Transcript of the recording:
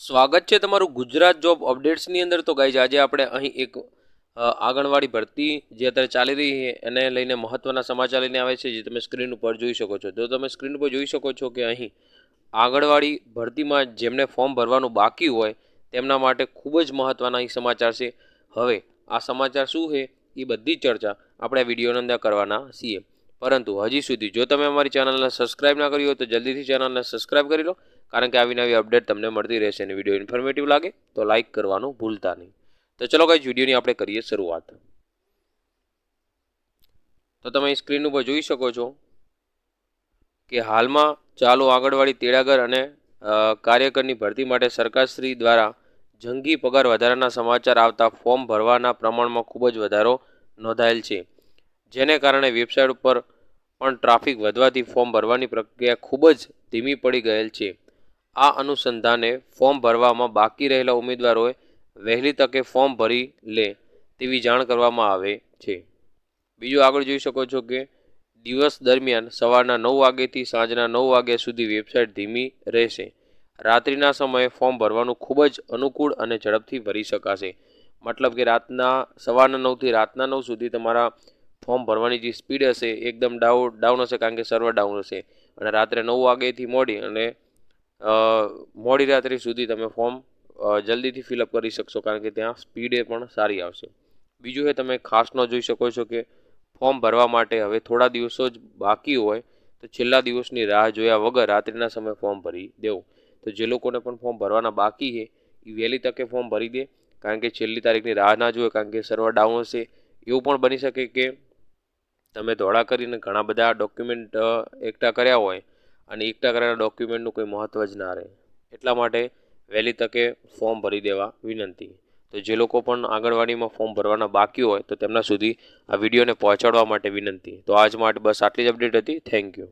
સ્વાગત છે તમારું ગુજરાત જોબ અપડેટ્સની અંદર. તો ગાઈઝ, આજે આપણે અહીં એક આંગણવાડી ભરતી જે અત્યારે ચાલી રહી છે, એને લઈને મહત્ત્વના સમાચાર લઈને આવે છે, જે તમે સ્ક્રીન ઉપર જોઈ શકો છો. તો તમે સ્ક્રીન ઉપર જોઈ શકો છો કે અહીં આંગણવાડી ભરતીમાં જેમને ફોર્મ ભરવાનું બાકી હોય, તેમના માટે ખૂબ જ મહત્ત્વના સમાચાર છે. હવે, આ સમાચાર શું છે? એ બધી ચર્ચા આપણે વિડીયોની અંદર કરવાના છીએ. પરંતુ હજી સુધી જો તમે અમારી ચેનલને સબસ્ક્રાઇબ ના કરી હોય, તો જલ્દીથી ચેનલને સબસ્ક્રાઇબ કરી લો. કારણ કે આવી નવી અપડેટ તમને મળતી રહેશે અને વીડિયો ઇન્ફોર્મેટિવ લાગે, તો લાઇક કરવાનું ભૂલતા નહીં. તો ચલો કઈ વિડીયોની આપણે કરીએ શરૂઆત. તો તમે સ્ક્રીન ઉપર જોઈ શકો છો કે હાલમાં ચાલુ આંગણવાડી તેડાગર અને કાર્યકરની ભરતી માટે સરકારશ્રી દ્વારા જંગી પગાર વધારાના સમાચાર આવતા ફોર્મ ભરવાના પ્રમાણમાં ખૂબ જ વધારો નોંધાયેલ છે. જેને કારણે વેબસાઇટ ઉપર પણ ટ્રાફિક વધવાથી ફોર્મ ભરવાની પ્રક્રિયા ખૂબ જ ધીમી પડી ગયેલ છે. આ અનુસંધાને ફોર્મ ભરવામાં બાકી રહેલા ઉમેદવારોએ વહેલી તકે ફોર્મ ભરી લે તેવી જાણ કરવામાં આવે છે. બીજું આગળ જોઈ શકો છો કે દિવસ દરમિયાન સવારના નવ વાગ્યાથી સાંજના નવ વાગ્યા સુધી વેબસાઇટ ધીમી રહેશે. રાત્રિના સમયે ફોર્મ ભરવાનું ખૂબ જ અનુકૂળ અને ઝડપથી ભરી શકાશે. મતલબ કે રાતના સવારના નવથી રાતના નવ સુધી તમારા ફોર્મ ભરવાની જે સ્પીડ હશે એકદમ ડાઉન ડાઉન હશે કારણ કે સર્વર ડાઉન હશે. અને રાત્રે નવ વાગ્યાથી મોડી અને મોડી રાત્રિ સુધી તમે ફોર્મ જલ્દીથી ફિલઅપ કરી શકશો કારણ કે ત્યાં સ્પીડે પણ સારી આવશે. બીજું એ તમે ખાસ ન જોઈ શકો છો કે ફોર્મ ભરવા માટે હવે થોડા દિવસો જ બાકી હોય તો છેલ્લા દિવસની રાહ જોયા વગર રાત્રિના સમયે ફોર્મ ભરી દેવું. તો જે લોકોને પણ ફોર્મ ભરવાના બાકી છે, એ વહેલી તકે ફોર્મ ભરી દે કારણ કે છેલ્લી તારીખની રાહ ના જોવે કારણ કે સર્વર ડાઉન હશે. એવું પણ બની શકે કે તમે દોડા કરીને ઘણા બધા ડોક્યુમેન્ટ એકઠા કર્યા હોય અને એકઠા કરેલા ડોક્યુમેન્ટનું કોઈ મહત્ત્વ જ ના રહે. એટલા માટે વહેલી તકે ફોર્મ ભરી દેવા વિનંતી. તો જે લોકો પણ આંગણવાડીમાં ફોર્મ ભરવાના બાકી હોય તો તેમના સુધી આ વિડીયોને પહોંચાડવા માટે વિનંતી. તો આજ માટે બસ આટલી જ અપડેટ હતી. Thank you